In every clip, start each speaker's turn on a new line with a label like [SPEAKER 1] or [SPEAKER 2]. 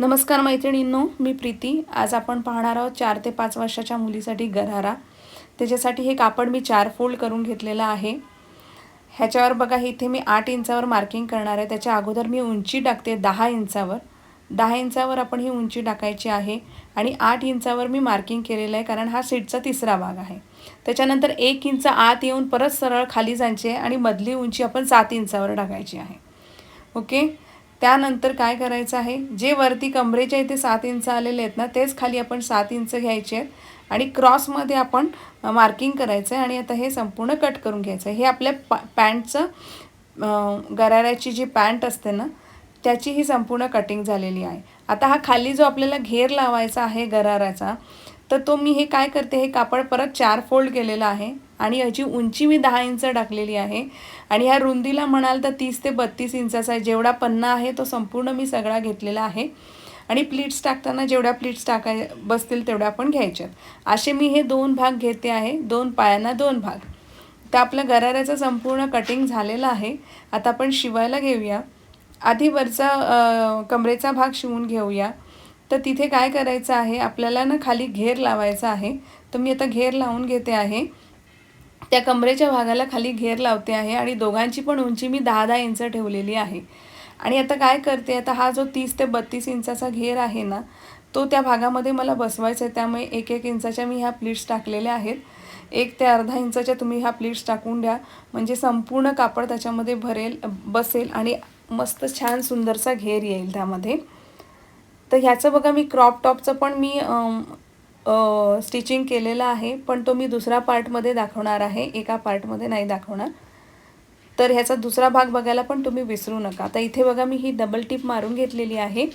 [SPEAKER 1] नमस्कार मैत्रिणींनो मी प्रीती. आज आपण पाहणार आहोत चार ते पाच वर्षाच्या मुलीसाठी गरारा त्याच्यासाठी हे कापड मी चार फोल्ड करून घेतलेलं आहे. ह्याच्यावर बघा इथे मी आठ इंचावर मार्किंग करणार आहे. त्याच्या अगोदर मी उंची टाकते दहा इंचावर. दहा इंचावर आपण ही उंची टाकायची आहे आणि आठ इंचावर मी मार्किंग केलेलं आहे कारण हा सीटचा तिसरा भाग आहे. त्याच्यानंतर एक इंच आत येऊन परत सरळ खाली जायची आहे आणि मधली उंची आपण सात इंचावर टाकायची आहे. ओके? त्यानंतर काय करायचं आहे? जे वरती कमरेच्या इथे सात इंच आलेले आहेत ना तेच खाली आपण सात इंच घ्यायचे आहेत आणि क्रॉसमध्ये आपण मार्किंग करायचं आहे आणि आता हे संपूर्ण कट करून घ्यायचं आहे हे आपल्या पा पॅन्टचं गराऱ्याची जी पॅन्ट असते ना त्याची ही संपूर्ण कटिंग झालेली आहे. आता हा खाली जो आपल्याला घेर लावायचा आहे गराराचा तर तो मी हे काय करते? हे कापड परत चार फोल्ड केलेलं आहे. आणि याची उंची मी दहा इंच टाकलेली आहे. आणि ह्या रुंदीला म्हणाल तर तीस ते बत्तीस इंचाचा आहे जेवढा पन्ना आहे तो संपूर्ण मी सगळा घेतलेला आहे. आणि प्लीट्स टाकताना जेवढ्या प्लीट्स टाकाय बसतील तेवढ्या आपण घ्यायच्यात असे मी हे दोन भाग घेते आहे. दोन पायांना दोन भाग. तर आपल्या गराऱ्याचं संपूर्ण कटिंग झालेलं आहे. आता आपण शिवायला घेऊया. आधी वरचा कमरेचा भाग शिवून घेऊया. तर तिथे काय करायचं आहे? आपल्याला ना खाली घेर लावायचा आहे. तर मी आता घेर लावून घेते आहे. त्या कमरेच्या भागाला खाली घेर लावते आहे आणि दोघांची पण उंची मी दहा दहा इंच ठेवलेली आहे. आणि आता काय करते आता हा जो तीस ते बत्तीस इंचाचा घेर आहे ना तो त्या भागामध्ये मला बसवायचा आहे. त्यामुळे एक एक इंचाच्या मी ह्या प्लीट्स टाकलेल्या आहेत. एक ते अर्धा इंचाच्या तुम्ही ह्या प्लीट्स टाकून द्या. म्हणजे संपूर्ण कापड त्याच्यामध्ये भरेल बसेल आणि मस्त छान सुंदरसा घेर येईल त्यामध्ये. तर ह्याचं बघा मी क्रॉप टॉपचं पण मी स्टिचिंग केलेलं आहे पण तो मी दुसऱ्या पार्टमध्ये दाखवणार आहे. एका पार्टमध्ये नाही दाखवणार. तर ह्याचा दुसरा भाग बघायला पण तुम्ही विसरू नका. आता इथे बघा मी ही डबल टिप मारून घेतलेली आहे.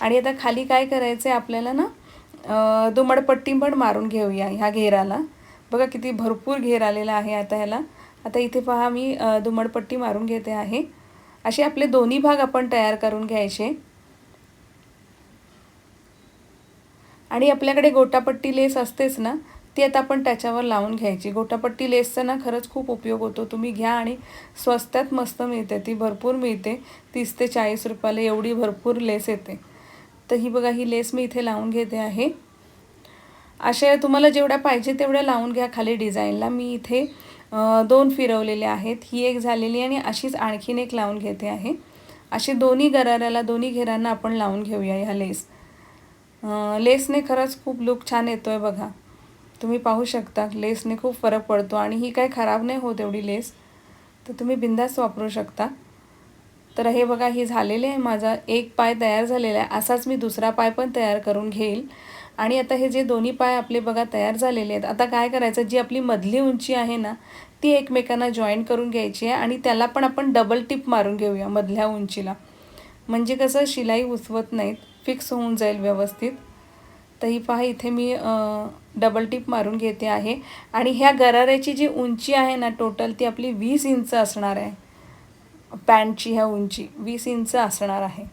[SPEAKER 1] आणि आता खाली काय करायचं आहे आपल्याला ना दुमडपट्टी पण मारून घेऊया ह्या घेराला. बघा किती भरपूर घेर आलेला आहे आता ह्याला. आता इथे पहा मी दुमडपट्टी मारून घेते आहे. असे आपले दोन्ही भाग आपण तयार करून घ्यायचे. आणि आपल्याकडे गोटापट्टी लेस असतेच ना ती आता आपण त्याच्यावर लावून घ्यायची. गोटापट्टी लेसचा ना खरंच खूप उपयोग होतो. तुम्ही घ्या आणि स्वस्तात मस्त मिळते. ती भरपूर मिळते. तीस ते चाळीस रुपयाला एवढी भरपूर लेस येते. तर ही बघा ही लेस मी इथे लावून घेते आहे. अशा तुम्हाला जेवढ्या पाहिजे तेवढ्या लावून घ्या खाली डिझाईनला. मी इथे दोन फिरवलेले आहेत. ही एक झालेली आणि अशीच आणखीन एक लावून घेते आहे. अशी दोन्ही गराऱ्याला दोन्ही घेरांना आपण लावून घेऊया ह्या लेस. लेसने खरंच खूप लुक छान येतो आहे बघा. तुम्ही पाहू शकता लेसने खूप फरक पडतो आणि ही काही खराब नाही होत एवढी लेस. तर तुम्ही बिंदास वापरू शकता. तर हे बघा ही झालेले आहे माझा एक पाय तयार झालेला आहे. असाच मी दुसरा पाय पण तयार करून घेईल. आणि आता हे जे दोन्ही पाय आपले बघा तयार झालेले आहेत आता काय करायचं जी आपली मधली उंची आहे ना ती एकमेकांना जॉईन करून घ्यायची आहे आणि त्याला पण आपण डबल टिप मारून घेऊया मधल्या उंचीला. म्हणजे कसं शिलाई उसवत नाहीत फिक्स होऊन जाईल व्यवस्थित. तर ही पहा इथे मी डबल टिप मारून घेते आहे. आणि ह्या गराऱ्याची जी उंची आहे ना टोटल ती आपली वीस इंच असणार आहे. पॅन्टची ह्या उंची वीस इंच असणार आहे.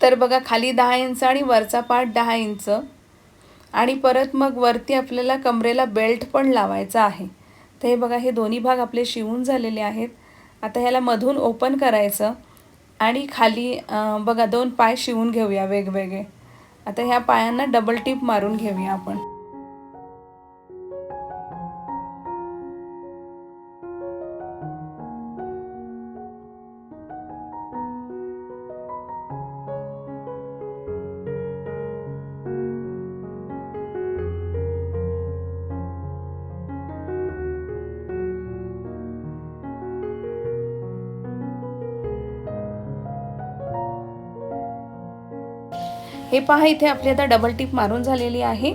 [SPEAKER 1] तर बघा खाली दहा इंच आणि वरचा पार्ट दहा इंच. आणि परत मग वरती आपल्याला कमरेला बेल्ट पण लावायचा आहे. तर हे बघा हे दोन्ही भाग आपले शिवून झालेले आहेत. आता ह्याला मधून ओपन करायचं आणि खाली बघा दोन पाय शिवून घेऊया वेगवेगळे. आता ह्या पायांना डबल टिप मारून घेऊया आपण. हे पहा इथे आपली आता डबल टिप मारून झालेली आहे.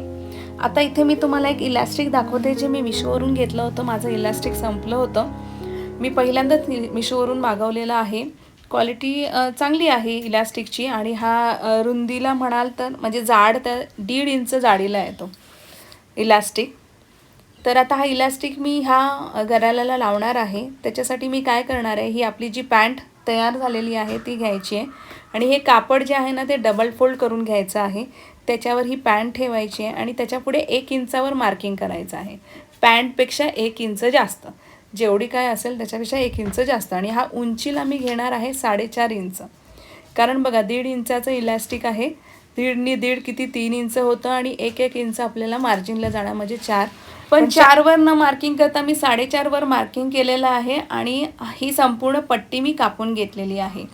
[SPEAKER 1] आता इथे मी तुम्हाला एक इलास्टिक दाखवते जे मी मिशोवरून घेतलं होतं. माझं इलास्टिक संपलं होतं. मी पहिल्यांदाच मिशोवरून मागवलेलं आहे. क्वालिटी चांगली आहे इलास्टिकची आणि हा रुंदीला म्हणाल तर म्हणजे जाड तर दीड इंच जाडीला येतो इलास्टिक तर आता हा इलास्टिक मी ह्या गराल्याला लावणार आहे. त्याच्यासाठी मी काय करणार आहे? ही आपली जी पॅन्ट तयार झालेली आहे ती घ्यायची आहे. आणि हे कापड जे आहे ना ते डबल फोल्ड करून घ्यायचं आहे. त्याच्यावर ही पॅन्ट ठेवायची आहे आणि त्याच्यापुढे एक इंचावर मार्किंग करायचं आहे. पॅन्टपेक्षा एक इंच जास्त. जेवढी काय असेल त्याच्यापेक्षा एक इंच जास्त. आणि हा उंचीला मी घेणार आहे साडेचार इंच. कारण बघा दीड इंचाचं इलॅस्टिक आहे. दीडनी दीड किती तीन इंच होतं आणि एक एक इंच आपल्याला मार्जिनला जाणार. म्हणजे चार. पण चारवर न मार्किंग करता मी साडेचारवर मार्किंग केलेलं आहे आणि ही संपूर्ण पट्टी मी कापून घेतलेली आहे.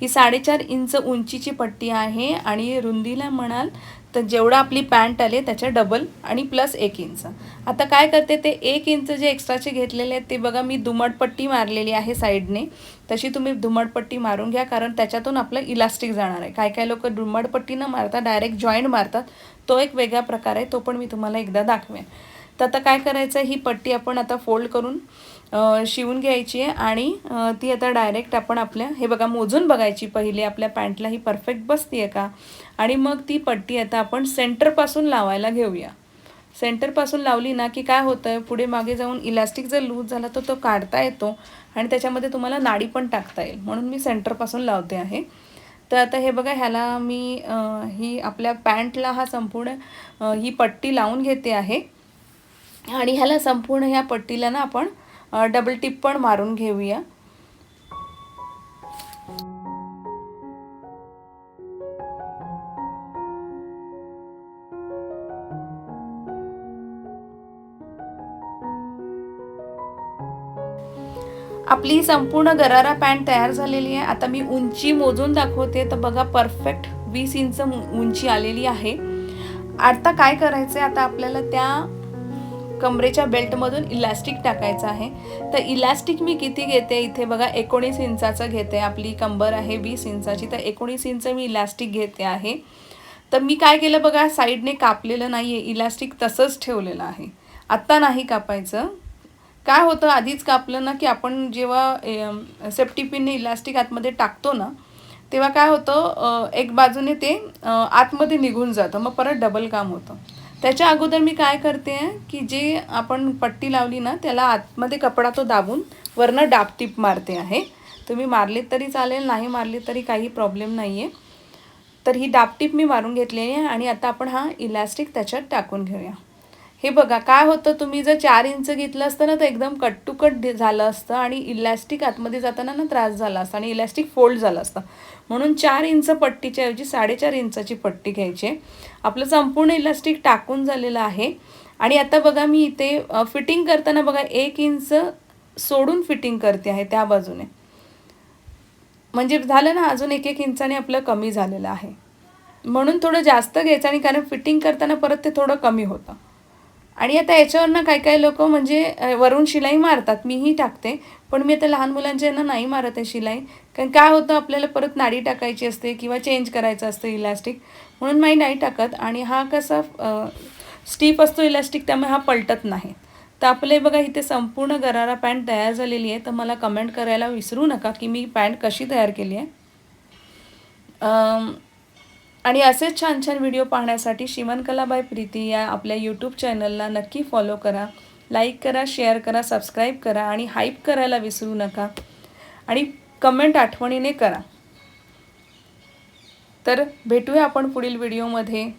[SPEAKER 1] ही साडेचार इंच उंचीची पट्टी आहे आणि रुंदीला म्हणाल तर जेवढं आपली पॅन्ट आले त्याच्या डबल आणि प्लस एक इंच. आता काय करते ते एक इंच जे एक्स्ट्राचे घेतलेले आहेत ते बघा मी दुमटपट्टी मारलेली आहे साईडने तशी तुम्ही दुमटपट्टी मारून घ्या कारण त्याच्यातून आपलं इलास्टिक जाणार आहे. काय काय लोक दुमटपट्टी न मारता डायरेक्ट जॉईंट मारतात. तो एक वेगळा प्रकार आहे तो पण मी तुम्हाला एकदा दाखवेन. तर आता काय करायचं ही पट्टी आपण आता फोल्ड करून शिवून घ्यायची आहे आणि ती आता डायरेक्ट आपण आपल्या हे बघा मोजून बघायची. पहिले आपल्या पॅन्टला ही परफेक्ट बसते आहे का? आणि मग ती पट्टी आता आपण सेंटरपासून लावायला घेऊया. सेंटरपासून लावली ना की काय होतं आहे पुढे मागे जाऊन इलास्टिक जर लूज झाला तर तो काढता येतो आणि त्याच्यामध्ये तुम्हाला नाडी पण टाकता येईल. म्हणून मी सेंटरपासून लावते आहे. तर आता हे बघा ह्याला मी ही आपल्या पॅन्टला हा संपूर्ण ही पट्टी लावून घेते आहे. आणि ह्याला संपूर्ण ह्या पट्टीला ना आपण डबल टिप पण मारून घेऊया. आपली संपूर्ण गरारा पॅन्ट तयार झालेली आहे. आता मी उंची मोजून दाखवते. तर बघा परफेक्ट वीस इंच उंची आलेली आहे. आता काय करायचं आहे आता आपल्याला त्या कमरेच्या बेल्टमधून इलास्टिक टाकायचं आहे. तर इलास्टिक मी किती घेते? इथे बघा एकोणीस इंचाचं घेते. आपली कंबर आहे वीस इंचाची तर एकोणीस इंच मी इलास्टिक घेते आहे. तर मी काय केलं बघा साईडने कापलेलं नाही आहे इलास्टिक तसंच ठेवलेलं आहे. आत्ता नाही कापायचं. काय होतं आधीच कापलं ना की आपण जेव्हा सेफ्टी पिनने इलास्टिक आतमध्ये टाकतो ना तेव्हा काय होतं एक बाजूने ते आतमध्ये निघून जातं मग परत डबल काम होतं. त्याच्या अगोदर मी काय करते की जे आपण पट्टी लावली ना त्याला आतमध्ये कपडा तो दाबून वरनं डाबटीप मारते आहे. तुम्ही मारलीत तरी चालेल नाही मारली तरी काही प्रॉब्लेम नाही आहे तर ही डापटीप मी मारून घेतलेली आहे आणि आता आपण हा इलास्टिक त्याच्यात टाकून घेऊया. हे बघा काय होतं तुम्ही जर चार इंच घेतलं असतं ना तर एकदम कट टू कट झालं असतं आणि इलॅस्टिक आतमध्ये जाताना ना त्रास झाला असता आणि इलॅस्टिक फोल्ड झालं असतं. म्हणून चार इंच पट्टीच्या ऐवजी साडेचार इंचाची पट्टी घ्यायची. आपलं संपूर्ण इलास्टिक टाकून झालेलं आहे. आणि आता बघा मी इथे फिटिंग करताना बघा एक इंच सोडून फिटिंग करते आहे त्या बाजूने. म्हणजे झालं ना अजून एक एक इंचाने आपलं कमी झालेलं आहे. म्हणून थोडं जास्त घ्यायचं आणि कारण फिटिंग करताना परत ते थोडं कमी होतं. आणि आता याच्यावरनं काही काही लोक म्हणजे वरून शिलाई मारतात मीही टाकते. पण मी आता लहान मुलांच्या यांना नाही मारत आहे शिलाई. कारण काय होतं आपल्याला परत नाडी टाकायची असते किंवा चेंज करायचं असतं इलास्टिक. म्हणून मी नाही टाकत. आणि हा कसा स्टीप असतो इलास्टिक त्यामुळे हा पलटत नाही. तर आपले बघा इथे संपूर्ण गरारा पॅन्ट तयार झालेली आहे. तर मला कमेंट करायला विसरू नका की मी पॅन्ट कशी तयार केली आहे. आणि असेच छान छान व्हिडिओ पाहण्यासाठी शिवणकलाबाई प्रीती या आपल्या यूट्यूब चॅनलला नक्की फॉलो करा. लाईक करा शेअर करा सबस्क्राईब करा आणि हाईप करायला विसरू नका. आणि कमेंट आठवणीने करा. तर भेटूया आपण पुढील व्हिडिओमध्ये